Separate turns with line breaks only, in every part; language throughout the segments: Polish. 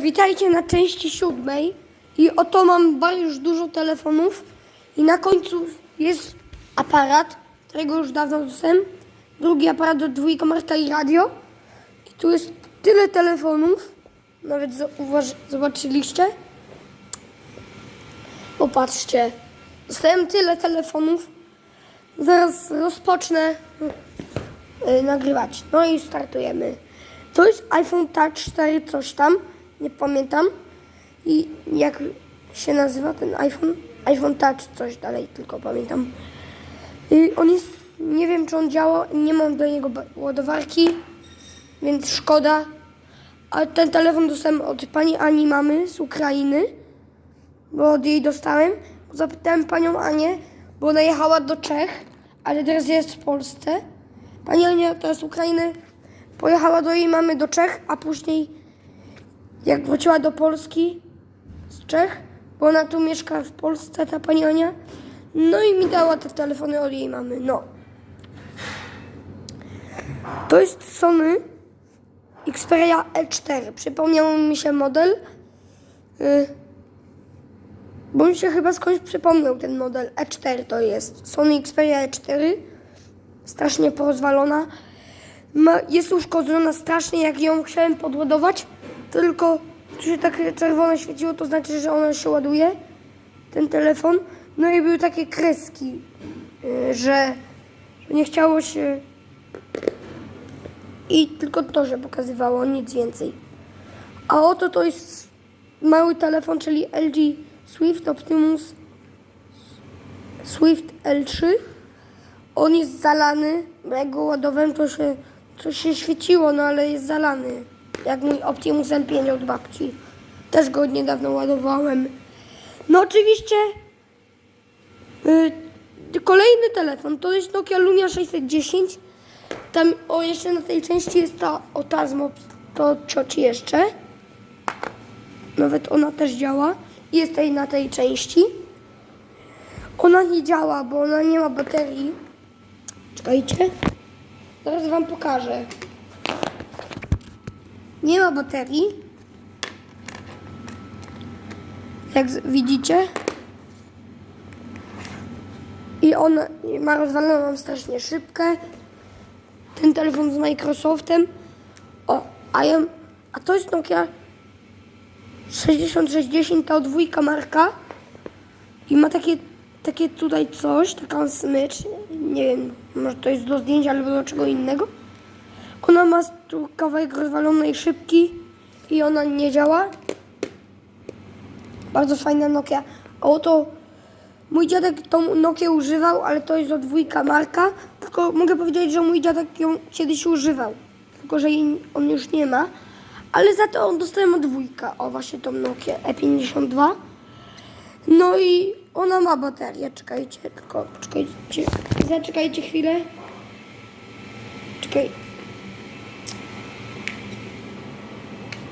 Witajcie na części siódmej i oto mam już dużo telefonów i na końcu jest aparat, którego już dawno dostałem, drugi aparat do dwójkomarka i radio i tu jest tyle telefonów, nawet zobaczyliście. Popatrzcie, dostałem tyle telefonów, zaraz rozpocznę y, nagrywać. No i startujemy. To jest iPhone Touch 4 coś tam, nie pamiętam. I jak się nazywa ten iPhone? iPhone Touch coś dalej, tylko pamiętam. I on jest, nie wiem czy on działa, nie mam do niego ładowarki, więc szkoda. A ten telefon dostałem od pani Ani mamy z Ukrainy, bo od jej dostałem. Zapytałem panią Anię, bo ona jechała do Czech, ale teraz jest w Polsce. Pani Ania teraz z Ukrainy pojechała do jej mamy do Czech, a później jak wróciła do Polski z Czech, bo ona tu mieszka w Polsce, ta pani Ania, no i mi dała te telefony od jej mamy, no. To jest Sony Xperia E4. Przypomniał mi się model, y, bo mi się chyba skądś przypomniał ten model E4 to jest. Sony Xperia E4, strasznie porozwalona. Ma, jest uszkodzona strasznie, jak ją chciałem podładować, tylko tu się tak czerwone świeciło, to znaczy, że ona się ładuje, ten telefon. No i były takie kreski, y, że nie chciało się i tylko to, że pokazywało, nic więcej. A oto to jest mały telefon, czyli LG Swift Optimus Swift L3. On jest zalany, jak go ładowałem, to się, to się świeciło, no ale jest zalany. Jak mój Optimus M5 od babci. Też go niedawno ładowałem. No oczywiście y, kolejny telefon to jest Nokia Lumia 610. Tam, o jeszcze na tej części jest ta Otasmo, to cioci jeszcze. Nawet ona też działa. Jest tej na tej części. Ona nie działa, bo ona nie ma baterii. Czekajcie. Zaraz wam pokażę. Nie ma baterii. Jak widzicie. I ona ma rozwaloną strasznie szybkę. Ten telefon z Microsoftem. O, a, ja, a to jest Nokia 6060, ta dwójka marka. I ma takie, takie tutaj coś, taką smycz. Nie wiem, może to jest do zdjęcia albo do czego innego. Ona ma tu kawałek rozwalonej szybki i ona nie działa. Bardzo fajna Nokia. Oto mój dziadek tą Nokię używał, ale to jest od dwójka marka. Tylko mogę powiedzieć, że mój dziadek ją kiedyś używał. Tylko, że jej on już nie ma. Ale za to on dostałem od dwójka. O, właśnie tą Nokię E52. No i ona ma baterię. Czekajcie, tylko czekajcie. Zaczekajcie chwilę. Czekaj.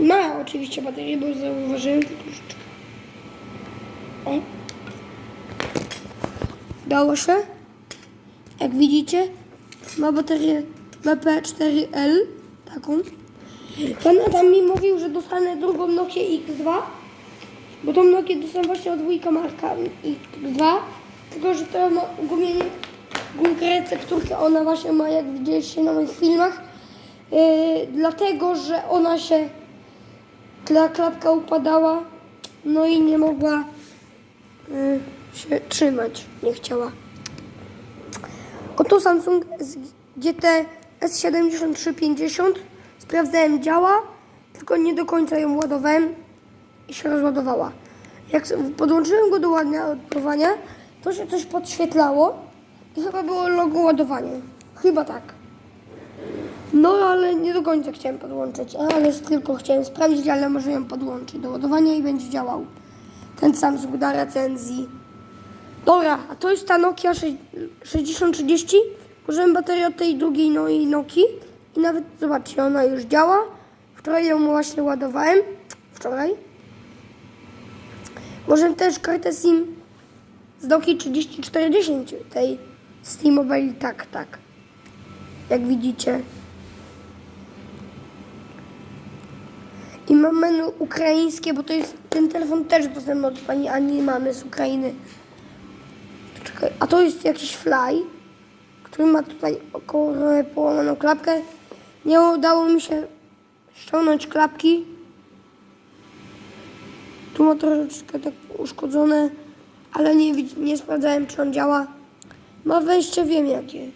Ma oczywiście baterię, bo zauważyłem tylko, czekaj. O. Dało się. Jak widzicie, ma baterię BP4L, taką. Pan tam mi mówił, że dostanę drugą Nokię X2, bo tą Nokię dostałem właśnie od wujka Marka X2, tylko że to ma gumienie, gumkę recepturkę, ona właśnie ma, jak widzieliście na moich filmach, yy, dlatego, że ona się, ta klapka upadała, no i nie mogła yy, się trzymać, nie chciała. Oto Samsung GT S7350. Sprawdzałem, działa, tylko nie do końca ją ładowałem i się rozładowała. Jak podłączyłem go do ładowania, to się coś podświetlało i chyba było logo ładowania. Chyba tak. No, ale nie do końca chciałem podłączyć, ale tylko chciałem sprawdzić, ale może ją podłączyć do ładowania i będzie działał. Ten Samsung da recenzji. Dobra, a to jest ta Nokia sze- 6030. Użyłem baterię od tej drugiej no i Nokii. I nawet, zobaczcie, ona już działa. Wczoraj ją właśnie ładowałem. Wczoraj. Może też kartę SIM z Nokii 3410, tej z T-Mobile, tak, tak. Jak widzicie. I mam menu ukraińskie, bo to jest ten telefon też dostępny od pani Ani mamy z Ukrainy. Czekaj, a to jest jakiś fly, który ma tutaj około połamaną klapkę. Nie udało mi się ściągnąć klapki. Tu ma troszeczkę tak uszkodzone, ale nie, nie sprawdzałem, czy on działa. Ma wejście, wiem jakie.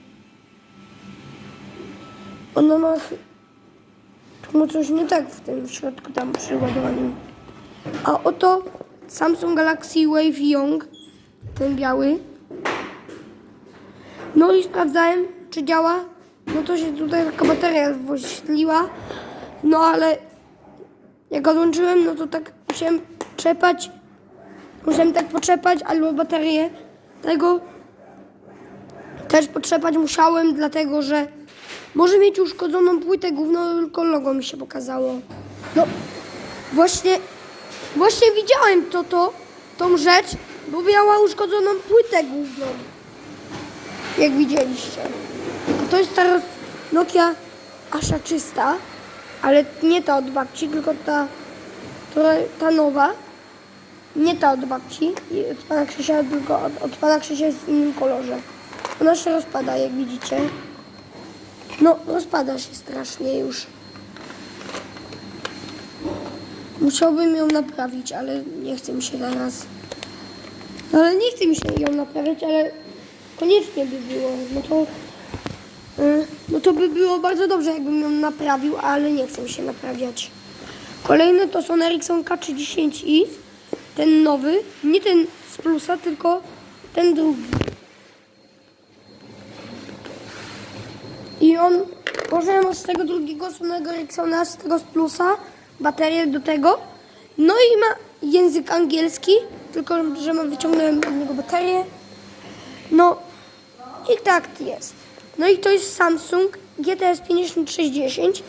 Ono ma... ma coś nie tak w tym środku tam przy ładowaniu. A oto Samsung Galaxy Wave Young, ten biały. No i sprawdzałem, czy działa. No to się tutaj taka bateria wyświetliła. No ale jak odłączyłem, no to tak musiałem trzepać. Musiałem tak potrzepać, albo baterię tego też potrzepać musiałem, dlatego że może mieć uszkodzoną płytę główną, tylko logo mi się pokazało. No właśnie, właśnie widziałem to, to, tą rzecz, bo miała uszkodzoną płytę główną. Jak widzieliście. A to jest ta Nokia Asha 300, ale nie ta od babci, tylko ta, ta nowa. Nie ta od babci, od pana Krzysia, tylko od, od pana Krzysia jest w innym kolorze. Ona się rozpada, jak widzicie. No, rozpada się strasznie już. Musiałbym ją naprawić, ale nie chce mi się teraz. No, ale nie chce mi się ją naprawiać, ale koniecznie by było. No to, y, no to by było bardzo dobrze, jakbym ją naprawił, ale nie chce mi się naprawiać. Kolejny to są Ericsson K30i. Ten nowy, nie ten z plusa, tylko ten drugi. i on położyłem z tego drugiego słynnego Rexona, z tego z plusa, baterię do tego. No i ma język angielski, tylko że ma wyciągnąłem od niego baterię. No i tak jest. No i to jest Samsung GTS 5310,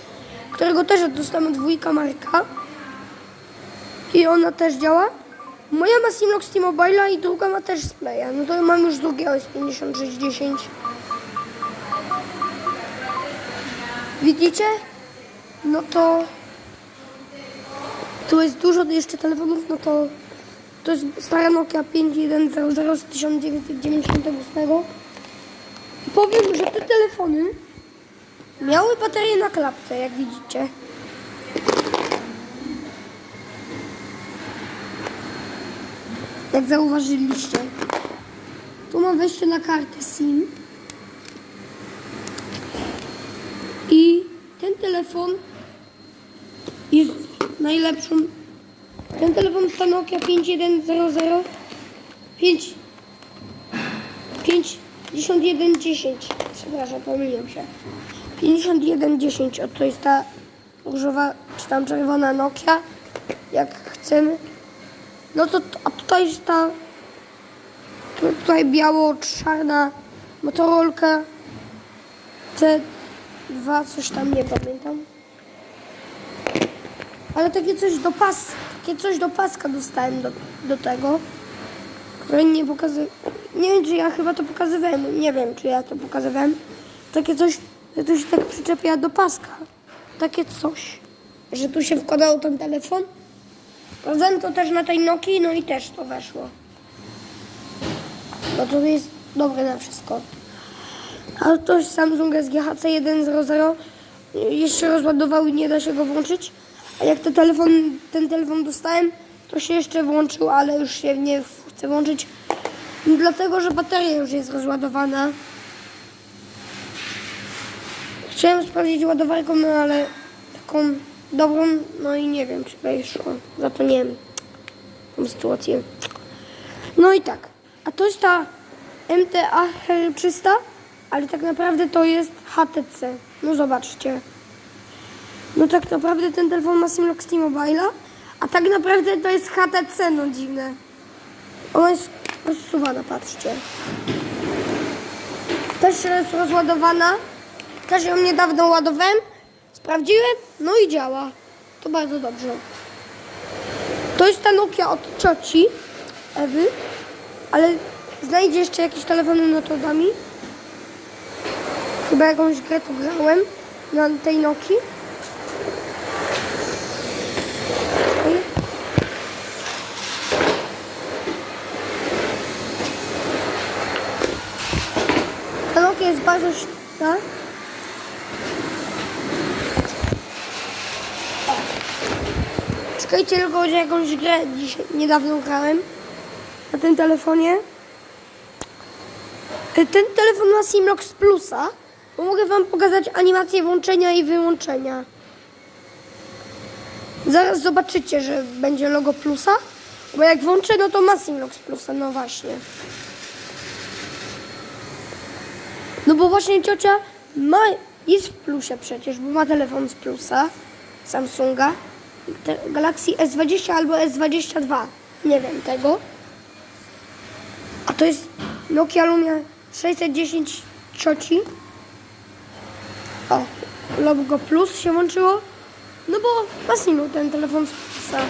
którego też dostałem dwójka Marka. I ona też działa. Moja ma Simlox T-Mobile'a i druga ma też Splaya. No to mam już drugiego S5610. Widzicie? No to tu jest dużo jeszcze telefonów, no to to jest stara Nokia 5100 z 1998. I powiem, że te telefony miały baterię na klapce, jak widzicie. Jak zauważyliście. Tu ma wejście na kartę SIM. I ten telefon jest najlepszą. Ten telefon to Nokia 5100 5 5110. Przepraszam, pomyliłem się. 5110, o to jest ta różowa czy tam czerwona Nokia. Jak chcemy. No to a tutaj jest ta tu- tutaj biało-czarna Motorolka. Te dwa, coś tam nie pamiętam. Ale takie coś do pas, takie coś do paska dostałem do, do tego, które nie pokazywałem. Nie wiem, czy ja chyba to pokazywałem, nie wiem, czy ja to pokazywałem. Takie coś, że tu się tak przyczepia do paska. Takie coś, że tu się wkładało ten telefon. Sprawdzałem to też na tej Nokii, no i też to weszło. No to jest dobre na wszystko. Ale to jest Samsung SGHC 100 jeszcze rozładował i nie da się go włączyć. A jak ten telefon, ten telefon dostałem, to się jeszcze włączył, ale już się nie chce włączyć. Dlatego, że bateria już jest rozładowana. Chciałem sprawdzić ładowarką, no ale taką dobrą, no i nie wiem, czy weszło. Za to nie wiem tą sytuację. No i tak. A to jest ta MTA HR300, ale tak naprawdę to jest HTC. No zobaczcie. No tak naprawdę ten telefon ma Simlock z T-Mobile'a, a tak naprawdę to jest HTC, no dziwne. Ona jest rozsuwana, patrzcie. Też jest rozładowana. Też ją niedawno ładowałem. Sprawdziłem, no i działa. To bardzo dobrze. To jest ta Nokia od cioci Ewy, ale znajdzie jeszcze jakieś telefony metodami. Chyba jakąś grę tu grałem na tej Noki. Ta Nokia jest bardzo szybka. Czekajcie tylko, że jakąś grę dzisiaj niedawno grałem na tym telefonie. E, ten telefon ma Simlox Plusa mogę wam pokazać animację włączenia i wyłączenia. Zaraz zobaczycie, że będzie logo Plusa, bo jak włączę, no to ma Simlox Plusa, no właśnie. No bo właśnie ciocia ma, jest w plusie przecież, bo ma telefon z plusa Samsunga. Galaxy S20 albo S22. Nie wiem tego. A to jest Nokia Lumia 610 cioci. O, logo plus się włączyło. No bo fascynuł ten telefon z plusa.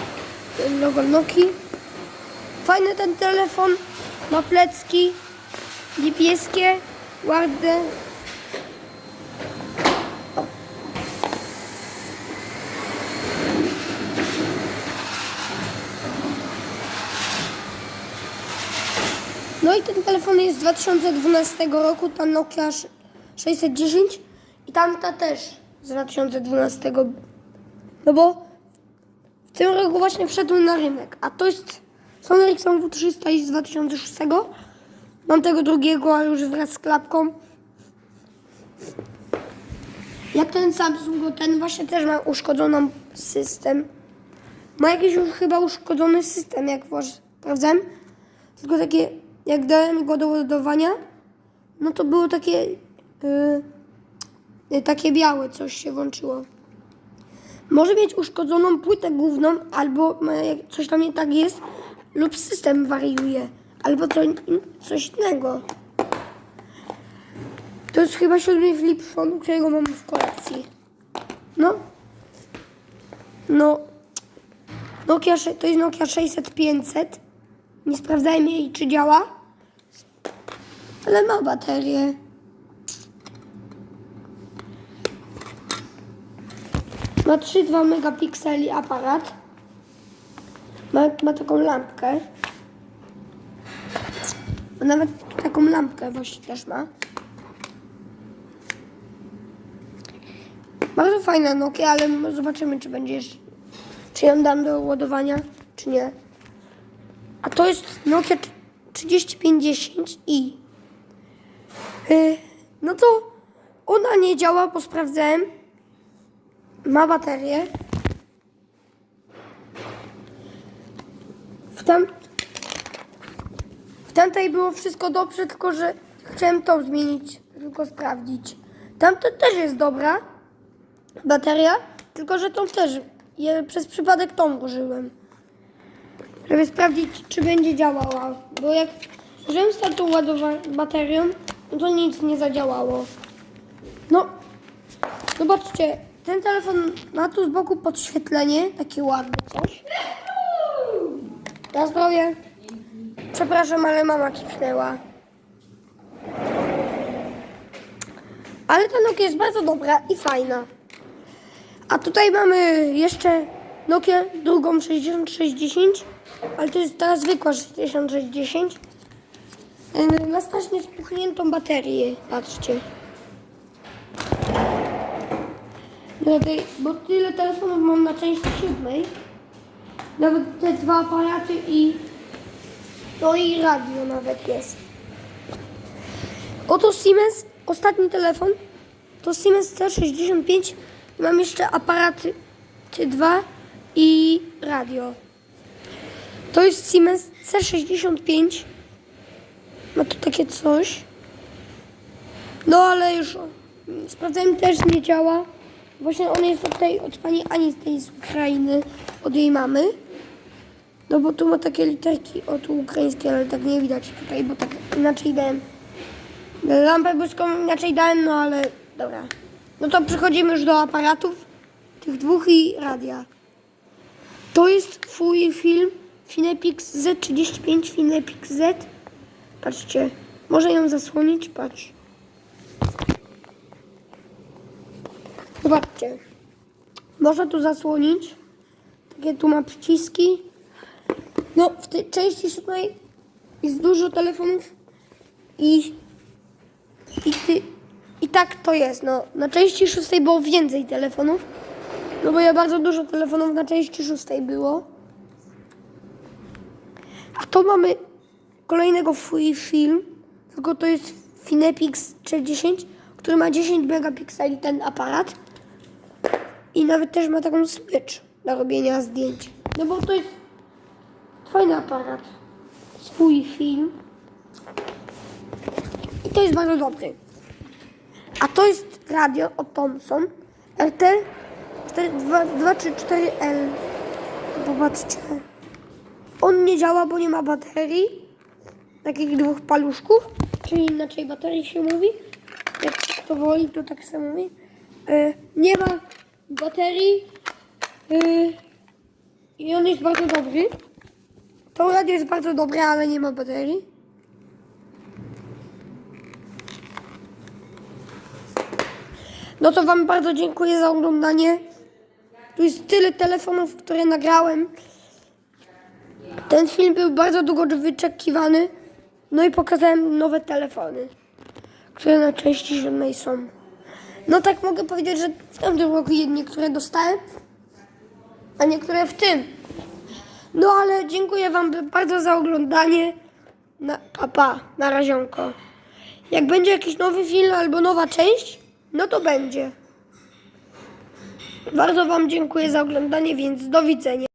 Logo Nokii. Fajny ten telefon. Ma plecki niebieskie, ładne. No i ten telefon jest z 2012 roku, ta Nokia sz- 610 i tamta też z 2012. No bo w tym roku właśnie wszedł na rynek, a to jest Sony Ericsson W300 i z 2006. Mam tego drugiego, ale już wraz z klapką. Jak ten Samsung, bo ten właśnie też ma uszkodzoną system. Ma jakiś już chyba uszkodzony system, jak właśnie sprawdzałem. Tylko takie, jak dałem go do ładowania, no to było takie, yy, takie białe coś się włączyło. Może mieć uszkodzoną płytę główną, albo jak coś tam nie tak jest, lub system wariuje, albo co, coś innego. To jest chyba siódmy flip phone, którego mam w kolekcji. No. No. Nokia, to jest Nokia 600-500. Nie sprawdzałem jej, czy działa. Ale ma baterię. Ma 3,2 megapikseli aparat. Ma, ma taką lampkę. Ma nawet taką lampkę właśnie też ma. Bardzo fajna Nokia, ale zobaczymy, czy będzie czy ją dam do ładowania, czy nie. A to jest Nokia 3050 i yy, no to ona nie działa, bo sprawdzałem. Ma baterię. W, tam, w tamtej było wszystko dobrze, tylko że chciałem tą zmienić, tylko sprawdzić. Tamta też jest dobra bateria, tylko że tą też je, przez przypadek tą użyłem. Żeby sprawdzić, czy będzie działała. Bo jak użyłem z tamtą baterią, no to nic nie zadziałało. No, zobaczcie, ten telefon ma tu z boku podświetlenie, takie ładne coś. Na zdrowie. Przepraszam, ale mama kichnęła. Ale ta Nokia jest bardzo dobra i fajna. A tutaj mamy jeszcze Nokia drugą 6610, ale to jest ta zwykła 6610. Yy, Ma strasznie spuchniętą baterię, patrzcie. Bo tyle telefonów mam na części siódmej. Nawet te dwa aparaty i no i radio nawet jest. Oto Siemens, ostatni telefon. To Siemens C65. Mam jeszcze aparaty T2 i radio. To jest Siemens C65. Ma tu takie coś. No ale już sprawdzałem też nie działa. Właśnie on jest tej, od pani Ani z tej z Ukrainy, od jej mamy. No bo tu ma takie literki od ukraińskie, ale tak nie widać tutaj, bo tak inaczej dałem. Lampę błyską inaczej dałem, no ale dobra. No to przechodzimy już do aparatów, tych dwóch i radia. To jest twój film Finepix Z35 Finepix Z. Patrzcie, może ją zasłonić, patrz. Zobaczcie. Można tu zasłonić. Takie tu ma przyciski. No, w tej części siódmej jest dużo telefonów i, i ty, I tak to jest. No, na części szóstej było więcej telefonów. No bo ja bardzo dużo telefonów na części szóstej było. A to mamy kolejnego film, tylko to jest Finepix 310, który ma 10 megapikseli ten aparat. I nawet też ma taką smycz do robienia zdjęć. No bo to jest fajny aparat. Swój film. I to jest bardzo dobry. A to jest radio od Thomson RT 234L. Popatrzcie. On nie działa, bo nie ma baterii. Takich dwóch paluszków. Czyli inaczej baterii się mówi. Jak to woli, to tak samo mówi. E, nie ma baterii. E, I on jest bardzo dobry. To radio jest bardzo dobre, ale nie ma baterii. No to Wam bardzo dziękuję za oglądanie. Tu jest tyle telefonów, które nagrałem. Ten film był bardzo długo wyczekiwany. No i pokazałem nowe telefony, które na części są. No tak mogę powiedzieć, że w tamtym roku niektóre dostałem, a niektóre w tym. No ale dziękuję Wam bardzo za oglądanie. Na, pa, pa, na razionko. Jak będzie jakiś nowy film albo nowa część, no to będzie. Bardzo Wam dziękuję za oglądanie, więc do widzenia.